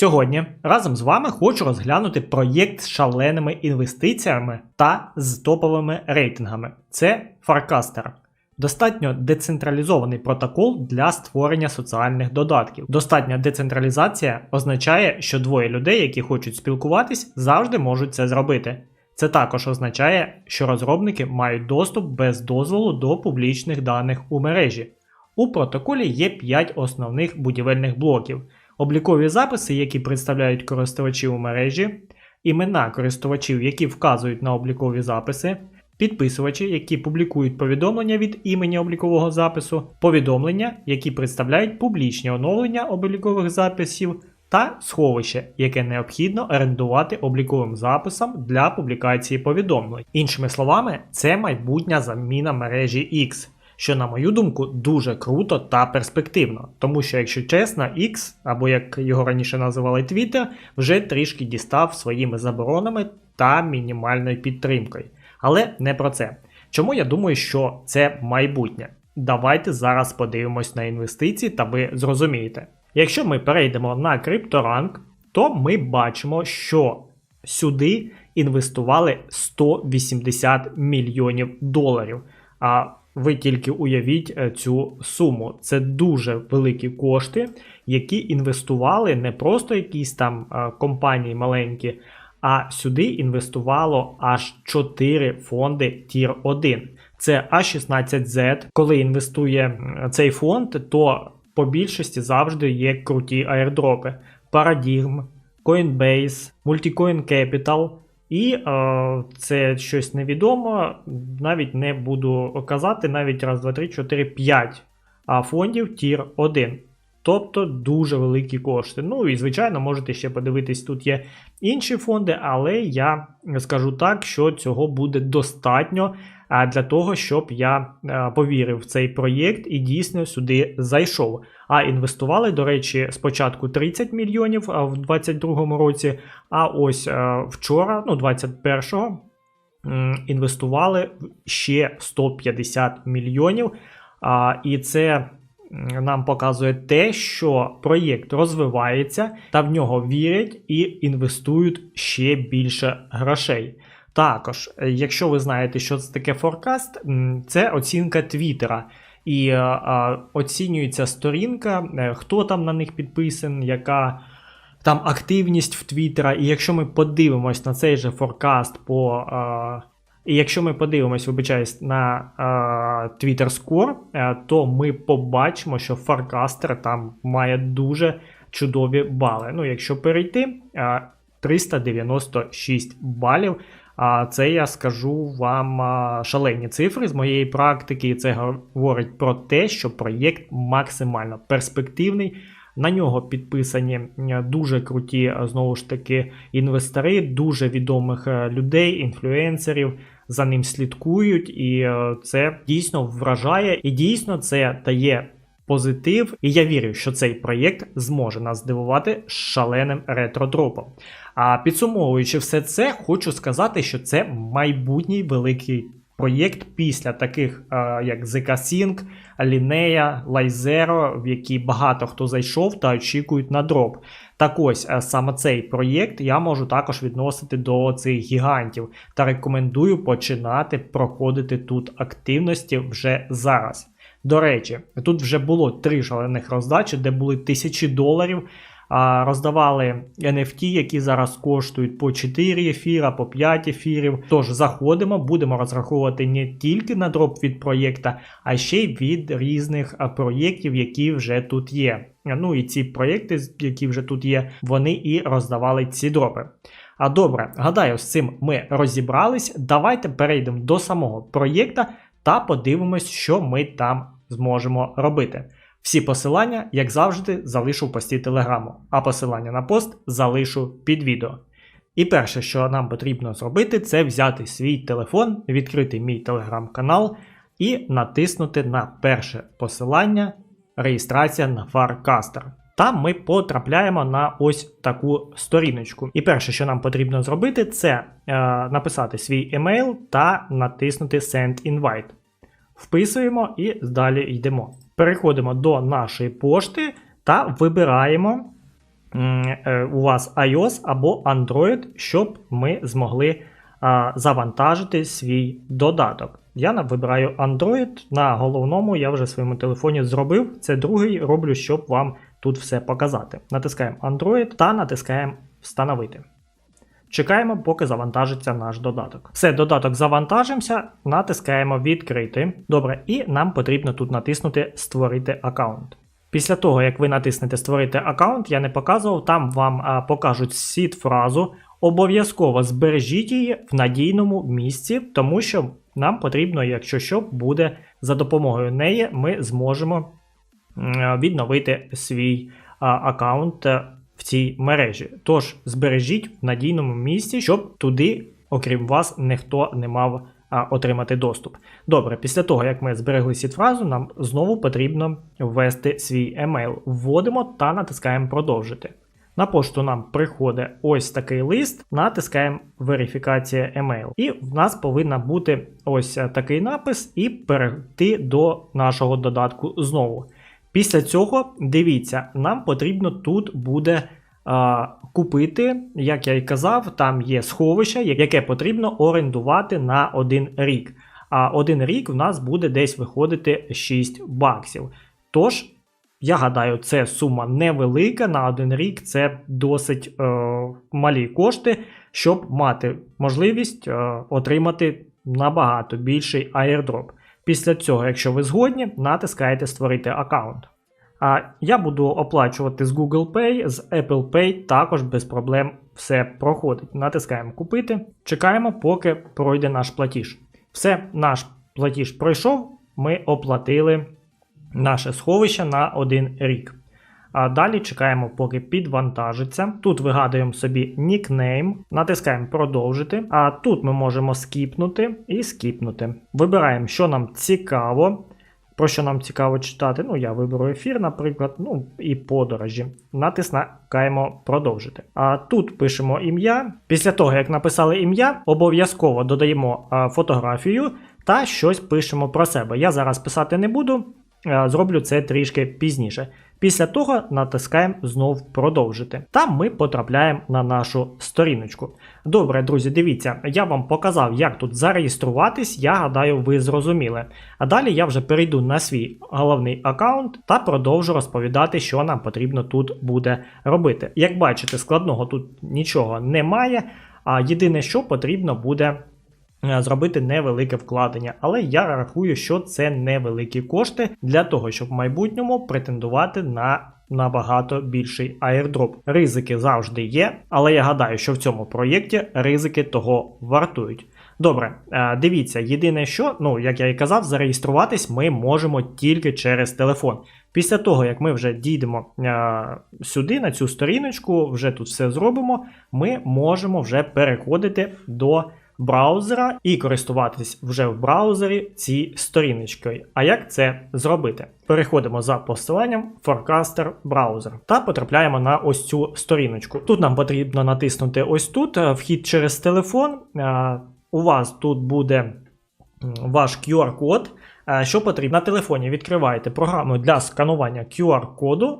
Сьогодні разом з вами хочу розглянути проєкт з шаленими інвестиціями та з топовими рейтингами. Це Farcaster. Достатньо децентралізований протокол для створення соціальних додатків. Достатня децентралізація означає, що двоє людей, які хочуть спілкуватись, завжди можуть це зробити. Це також означає, що розробники мають доступ без дозволу до публічних даних у мережі. У протоколі є 5 основних будівельних блоків облікові записи, які представляють користувачів у мережі, імена користувачів, які вказують на облікові записи, підписувачі, які публікують повідомлення від імені облікового запису, повідомлення, які представляють публічні оновлення облікових записів. Та сховище, яке необхідно орендувати обліковим записом для публікації повідомлень. Іншими словами, це майбутня заміна мережі X що, на мою думку, дуже круто та перспективно. Тому що, якщо чесно, X, або як його раніше називали Twitter, вже трішки дістав своїми заборонами та мінімальною підтримкою. Але не про це. Чому я думаю, що це майбутнє? Давайте зараз подивимось на інвестиції, та ви зрозумієте. Якщо ми перейдемо на CryptoRank, то ми бачимо, що сюди інвестували 180 мільйонів доларів. А ви тільки уявіть е, цю суму. Це дуже великі кошти, які інвестували не просто якісь там е, компанії маленькі, а сюди інвестувало аж 4 фонди Тір 1. Це А16Z. Коли інвестує цей фонд, то по більшості завжди є круті аірдропи. Paradigm, Coinbase, Multicoin Capital. І е, це щось невідомо, навіть не буду казати, навіть раз, два, три, чотири, п'ять фондів Тір 1. Тобто дуже великі кошти. Ну і, звичайно, можете ще подивитись, тут є інші фонди, але я скажу так, що цього буде достатньо для того, щоб я повірив в цей проєкт і дійсно сюди зайшов. А інвестували, до речі, спочатку 30 мільйонів в 2022 році, а ось вчора, ну 21-го, інвестували ще 150 мільйонів. І це нам показує те, що проєкт розвивається та в нього вірять і інвестують ще більше грошей. Також, якщо ви знаєте, що це таке форкаст, це оцінка Твіттера. І а, оцінюється сторінка, е, хто там на них підписаний, яка там активність в Твіттера. І якщо ми подивимось на цей же форкаст по і якщо ми подивимось, вибачаюсь, на е, Twitter Score, е, то ми побачимо, що Farcaster там має дуже чудові бали. Ну, якщо перейти, е, 396 балів. А це я скажу вам шалені цифри з моєї практики. І це говорить про те, що проєкт максимально перспективний. На нього підписані е, дуже круті, е, знову ж таки, інвестори, дуже відомих е, людей, інфлюенсерів. За ним слідкують, і це дійсно вражає, і дійсно це дає позитив. І я вірю, що цей проєкт зможе нас здивувати шаленим ретродропом. А підсумовуючи все це, хочу сказати, що це майбутній великий проєкт після таких, е, як ZK-Sync, Linea, Lizero, в які багато хто зайшов та очікують на дроп. Так ось е, саме цей проєкт я можу також відносити до цих гігантів та рекомендую починати проходити тут активності вже зараз. До речі, тут вже було три шалених роздачі, де були тисячі доларів роздавали NFT, які зараз коштують по 4 ефіра, по 5 ефірів. Тож заходимо, будемо розраховувати не тільки на дроп від проєкта, а ще й від різних проєктів, які вже тут є. Ну і ці проєкти, які вже тут є, вони і роздавали ці дропи. А добре, гадаю, з цим ми розібрались. Давайте перейдемо до самого проєкта та подивимось, що ми там зможемо робити. Всі посилання, як завжди, залишу в пості телеграму, а посилання на пост залишу під відео. І перше, що нам потрібно зробити, це взяти свій телефон, відкрити мій телеграм-канал і натиснути на перше посилання реєстрація на Farcaster. Там ми потрапляємо на ось таку сторіночку. І перше, що нам потрібно зробити, це е, написати свій емейл та натиснути Send Invite. Вписуємо і далі йдемо. Переходимо до нашої пошти та вибираємо е, у вас iOS або Android, щоб ми змогли а, завантажити свій додаток. Я вибираю Android. На головному я вже своєму телефоні зробив. Це другий роблю, щоб вам тут все показати. Натискаємо Android та натискаємо Встановити. Чекаємо, поки завантажиться наш додаток. Все, додаток завантажився, натискаємо відкрити. Добре, і нам потрібно тут натиснути Створити аккаунт. Після того, як ви натиснете Створити аккаунт, я не показував, там вам а, покажуть сід фразу. Обов'язково збережіть її в надійному місці, тому що нам потрібно, якщо що, буде за допомогою неї, ми зможемо відновити свій аккаунт е, в цій мережі. Тож збережіть в надійному місці, щоб туди, окрім вас, ніхто не мав отримати доступ. Добре, після того, як ми зберегли сід-фразу, нам знову потрібно ввести свій емейл. Вводимо та натискаємо продовжити. На пошту нам приходить ось такий лист, натискаємо верифікація емейл. І в нас повинна бути ось е, такий напис, і перейти до нашого додатку знову. Після цього, дивіться, нам потрібно тут буде а, купити, як я й казав, там є сховище, яке потрібно орендувати на один рік. А один рік в нас буде десь виходити 6 баксів. Тож, я гадаю, це сума невелика на один рік, це досить е, малі кошти, щоб мати можливість е, отримати набагато більший airdrop. Після цього, якщо ви згодні, натискаєте Створити аккаунт. А я буду оплачувати з Google Pay, з Apple Pay, також без проблем все проходить. Натискаємо купити, чекаємо, поки пройде наш платіж. Все, наш платіж пройшов, ми оплатили наше сховище на один рік. А далі чекаємо, поки підвантажиться. Тут вигадуємо собі нікнейм, натискаємо продовжити. А тут ми можемо скіпнути і скіпнути. Вибираємо, що нам цікаво. Про що нам цікаво читати. Ну, я виберу ефір, наприклад, ну і подорожі. Натискаємо продовжити. А тут пишемо ім'я. Після того, як написали ім'я, обов'язково додаємо фотографію та щось пишемо про себе. Я зараз писати не буду, зроблю це трішки пізніше. Після того натискаємо знов продовжити. Там ми потрапляємо на нашу сторіночку. Добре, друзі, дивіться, я вам показав, як тут зареєструватись. Я гадаю, ви зрозуміли. А далі я вже перейду на свій головний аккаунт та продовжу розповідати, що нам потрібно тут буде робити. Як бачите, складного тут нічого немає. А єдине, що потрібно буде зробити невелике вкладення. Але я рахую, що це невеликі кошти для того, щоб в майбутньому претендувати на набагато більший airdrop. Ризики завжди є, але я гадаю, що в цьому проєкті ризики того вартують. Добре, е, дивіться, єдине, що, ну як я і казав, зареєструватись ми можемо тільки через телефон. Після того, як ми вже дійдемо е, сюди, на цю сторіночку, вже тут все зробимо, ми можемо вже переходити до браузера і користуватись вже в браузері цією сторіночкою. А як це зробити? Переходимо за посиланням Forecaster браузер та потрапляємо на ось цю сторіночку. Тут нам потрібно натиснути ось тут е, вхід через телефон. Е, У вас тут буде ваш QR-код. Е, Що потрібно? На телефоні відкриваєте програму для сканування QR-коду,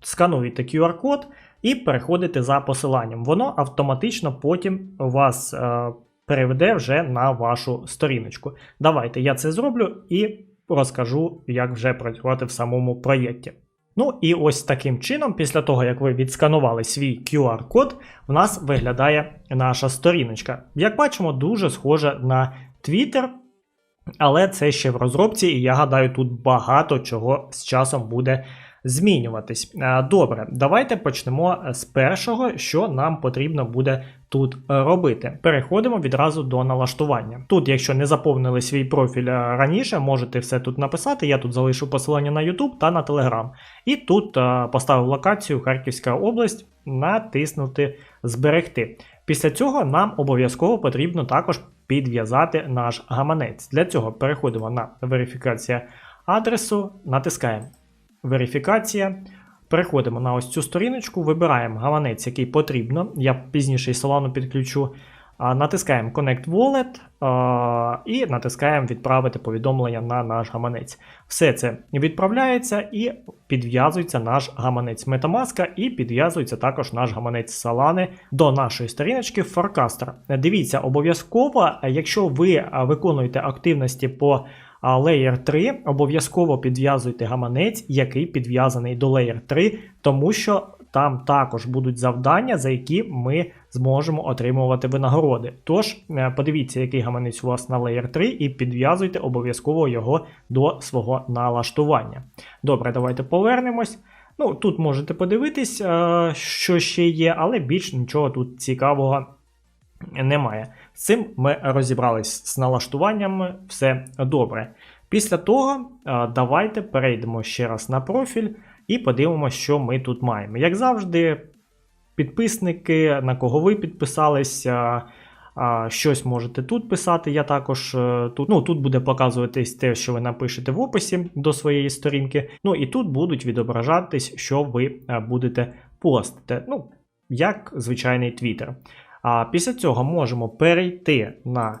скануєте QR-код і переходите за посиланням. Воно автоматично потім вас е, переведе вже на вашу сторіночку. Давайте я це зроблю і розкажу, як вже працювати в самому проєкті. Ну і ось таким чином, після того, як ви відсканували свій QR-код, в нас виглядає наша сторіночка. Як бачимо, дуже схожа на Twitter, але це ще в розробці, і я гадаю, тут багато чого з часом буде змінюватись. Е, Добре, давайте почнемо з першого, що нам потрібно буде тут е, робити. Переходимо відразу до налаштування. Тут, якщо не заповнили свій профіль е, раніше, можете все тут написати. Я тут залишу посилання на YouTube та на Telegram. І тут поставив локацію Харківська область, натиснути Зберегти. Після цього нам обов'язково потрібно також підв'язати наш гаманець. Для цього переходимо на верифікація адресу, натискаємо верифікація. Переходимо на ось цю сторіночку, вибираємо гаманець, який потрібно. Я пізніше і Solano підключу. Натискаємо Connect Wallet і натискаємо відправити повідомлення на наш гаманець. Все це відправляється і підв'язується наш гаманець Metamask і підв'язується також наш гаманець Solana до нашої сторіночки Forecaster. Дивіться, обов'язково, якщо ви виконуєте активності по а Layer 3 обов'язково підв'язуйте гаманець, який підв'язаний до Layer 3, тому що там також будуть завдання, за які ми зможемо отримувати винагороди. Тож, е, подивіться, який гаманець у вас на Layer 3, і підв'язуйте обов'язково його до свого налаштування. Добре, давайте повернемось. Ну, Тут можете подивитись, е, що ще є, але більш нічого тут цікавого немає. З цим ми розібрались з налаштуваннями, все добре. Після того, давайте перейдемо ще раз на профіль і подивимося, що ми тут маємо. Як завжди, підписники, на кого ви підписалися. Щось можете тут писати. Я також е, тут ну, тут буде показуватись те, що ви напишете в описі до своєї сторінки. Ну і тут будуть відображатись, що ви е, будете постити. Ну, як звичайний твіттер. А після цього можемо перейти на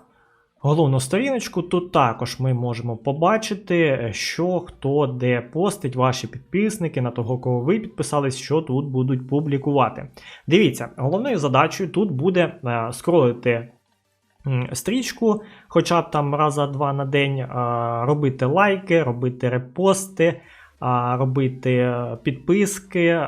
головну сторіночку. Тут також ми можемо побачити, що хто де постить, ваші підписники, на того, кого ви підписались, що тут будуть публікувати. Дивіться, головною задачею тут буде е, скролити. Стрічку, хоча б там раза два на день, робити лайки, робити репости, робити е, підписки,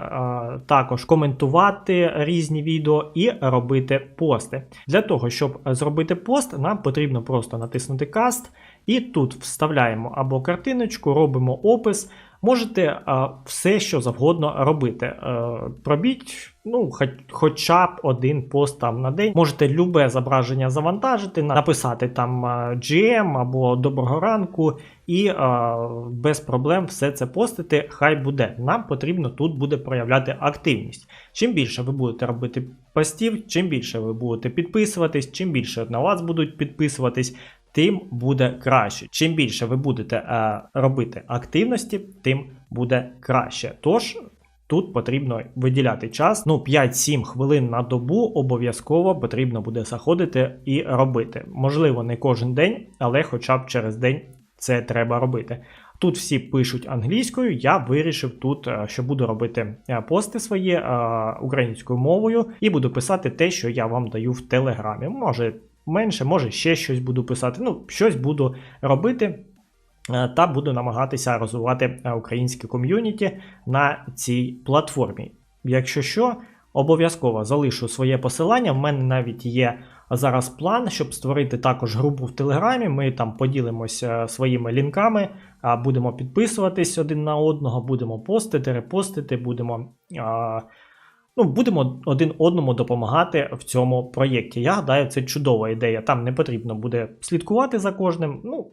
також коментувати різні відео і робити пости. Для того, щоб зробити пост, нам потрібно просто натиснути каст, і тут вставляємо або картиночку, робимо опис. Можете а, все, що завгодно робити. А, пробіть ну, хоч, хоча б один пост там на день. Можете любе зображення завантажити, написати там GM або доброго ранку, і а, без проблем все це постити. Хай буде. Нам потрібно тут буде проявляти активність. Чим більше ви будете робити постів, чим більше ви будете підписуватись, чим більше на вас будуть підписуватись, тим буде краще. Чим більше ви будете е, робити активності, тим буде краще. Тож. Тут потрібно виділяти час. Ну, 5-7 хвилин на добу обов'язково потрібно буде заходити і робити. Можливо, не кожен день, але хоча б через день це треба робити. Тут всі пишуть англійською, я вирішив тут, е, що буду робити е, пости свої е, українською мовою і буду писати те, що я вам даю в Телеграмі. Може менше, може ще щось буду писати. Ну, щось буду робити. Е, та буду намагатися розвивати е, українське ком'юніті на цій платформі. Якщо що, обов'язково залишу своє посилання. В мене навіть є зараз план, щоб створити також групу в Телеграмі. Ми там поділимося своїми лінками, будемо підписуватись один на одного, будемо постити, репостити, будемо ну, будемо один одному допомагати в цьому проєкті. Я гадаю, це чудова ідея. Там не потрібно буде слідкувати за кожним. ну,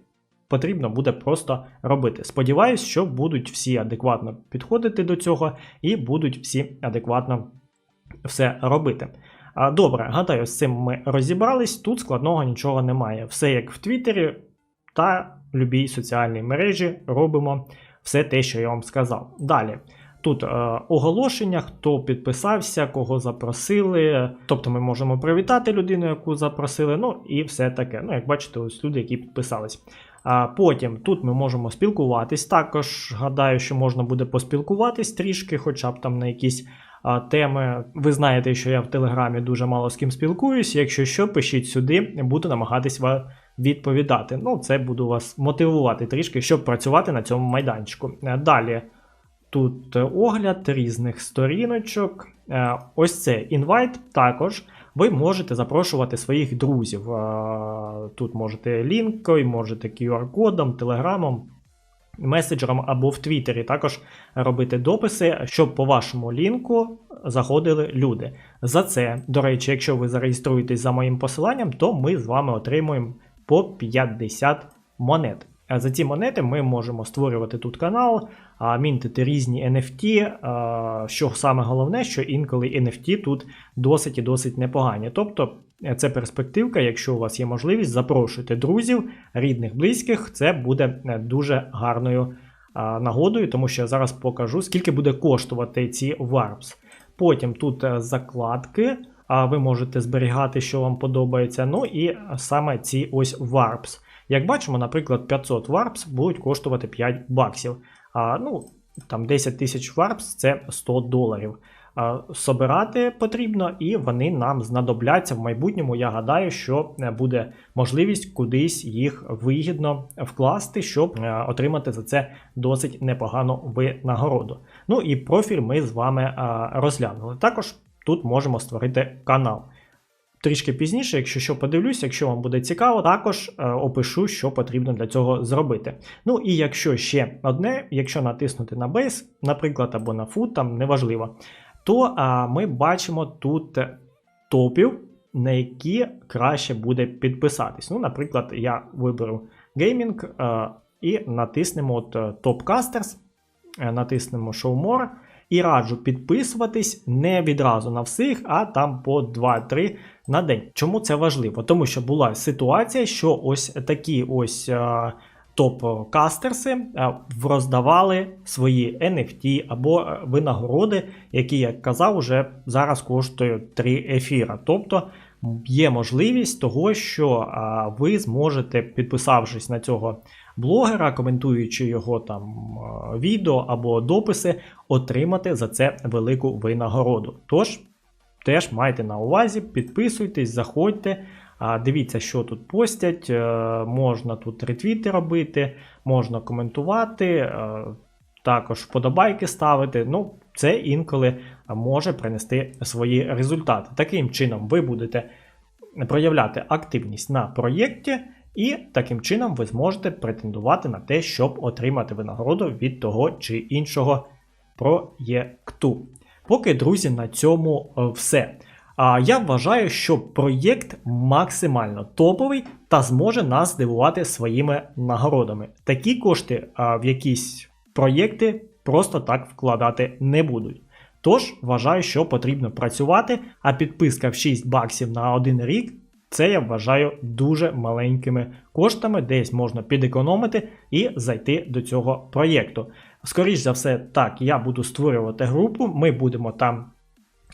Потрібно буде просто робити. Сподіваюсь, що будуть всі адекватно підходити до цього і будуть всі адекватно все робити. Добре, гадаю, з цим ми розібрались. Тут складного нічого немає. Все як в Твіттері та любій соціальній мережі робимо все те, що я вам сказав. Далі. Тут е, оголошення, хто підписався, кого запросили. Тобто ми можемо привітати людину, яку запросили, ну і все таке. Ну, як бачите, ось люди, які підписались. А Потім тут ми можемо спілкуватись. Також гадаю, що можна буде поспілкуватись трішки, хоча б там на якісь а, теми. Ви знаєте, що я в Телеграмі дуже мало з ким спілкуюсь. Якщо що, пишіть сюди, буду намагатись вам відповідати. Ну, це буду вас мотивувати трішки, щоб працювати на цьому майданчику. Е, далі. Тут огляд різних сторіночок. Е, ось це інвайт. Також ви можете запрошувати своїх друзів. Е, тут можете лінкою, можете QR-кодом, телеграмом. меседжером або в Твіттері також робити дописи, щоб по вашому лінку заходили люди. За це, до речі, якщо ви зареєструєтесь за моїм посиланням, то ми з вами отримуємо по 50 монет. А за ці монети ми можемо створювати тут канал, мінтити різні NFT. Що саме головне, що інколи NFT тут досить і досить непогані. Тобто е, це перспективка, якщо у вас є можливість, запрошуйте друзів, рідних, близьких, це буде е, дуже гарною нагодою, тому що я зараз покажу, скільки буде коштувати ці Warps. Потім тут е, закладки, а ви можете зберігати, що вам подобається. Ну і саме ці ось Warps. Як бачимо, наприклад, 500 Warps будуть коштувати 5 баксів. А, ну, там 10 тисяч Warps це 100 доларів. Собирати потрібно, і вони нам знадобляться в майбутньому. Я гадаю, що е, буде можливість кудись їх вигідно вкласти, щоб е, отримати за це досить непогану винагороду. Ну і профіль ми з вами а, розглянули. Також тут можемо створити канал. Трішки пізніше, якщо що подивлюсь, якщо вам буде цікаво, також е, опишу, що потрібно для цього зробити. Ну і якщо ще одне, якщо натиснути на Base, наприклад, або на Food, там неважливо, то а, ми бачимо тут топів, на які краще буде підписатись. Ну, наприклад, я виберу геймінг е, і натиснемо от е, Top Casters, натиснемо Show More. І раджу підписуватись не відразу на всіх, а там по 2-3 на день. Чому це важливо? Тому що була ситуація, що ось такі ось е, топ-кастерси е, роздавали свої NFT або е, винагороди, які, як казав, вже зараз коштують 3 ефіра. Тобто є можливість того, що ви зможете, підписавшись на цього блогера, коментуючи його там відео або дописи, отримати за це велику винагороду. Тож теж майте на увазі, підписуйтесь, заходьте. Дивіться, що тут постять, е, можна тут ретвіти робити, можна коментувати, е, також вподобайки ставити. Ну, це інколи може принести свої результати. Таким чином, ви будете проявляти активність на проєкті, і таким чином ви зможете претендувати на те, щоб отримати винагороду від того чи іншого проєкту. Поки, друзі, на цьому е, все. А я вважаю, що проєкт максимально топовий та зможе нас здивувати своїми нагородами. Такі кошти в якісь проєкти просто так вкладати не будуть. Тож вважаю, що потрібно працювати, а підписка в 6 баксів на один рік це я вважаю дуже маленькими коштами, десь можна підекономити і зайти до цього проєкту. Скоріше за все, так, я буду створювати групу, ми будемо там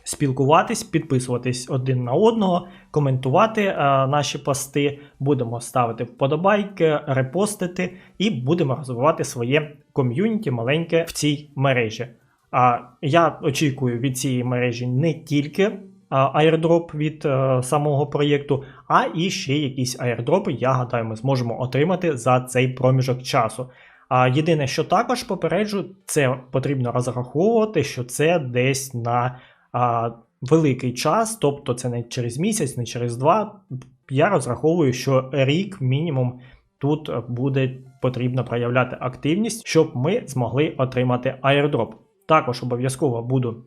спілкуватись, підписуватись один на одного, коментувати е, наші пости, будемо ставити вподобайки, репостити і будемо розвивати своє ком'юніті маленьке в цій мережі. А я очікую від цієї мережі не тільки аірдроп від е, самого проєкту, а і ще якісь аірдропи, я гадаю, ми зможемо отримати за цей проміжок часу. А єдине, що також попереджу, це потрібно розраховувати, що це десь на великий час, тобто це не через місяць, не через два. Я розраховую, що рік мінімум тут буде потрібно проявляти активність, щоб ми змогли отримати аірдроп. Також обов'язково буду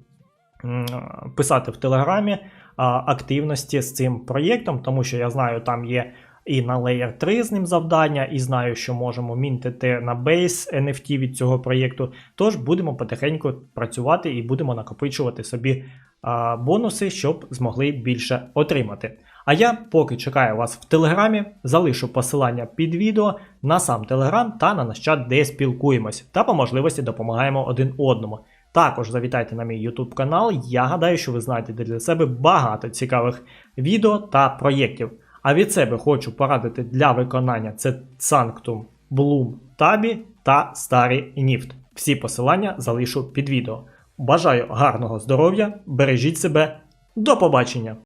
писати в Телеграмі активності з цим проєктом, тому що я знаю, там є і на Layer 3 з ним завдання, і знаю, що можемо мінтити на Base NFT від цього проєкту. Тож будемо потихеньку працювати і будемо накопичувати собі а, бонуси, щоб змогли більше отримати. А я поки чекаю вас в Телеграмі, залишу посилання під відео на сам Телеграм та на наш чат, де спілкуємось, та по можливості допомагаємо один одному. Також завітайте на мій YouTube канал. Я гадаю, що ви знайдете для себе багато цікавих відео та проєктів. А від себе хочу порадити для виконання це Sanctum, Bloom, Tabі та Старий Ніфт. Всі посилання залишу під відео. Бажаю гарного здоров'я, бережіть себе, до побачення!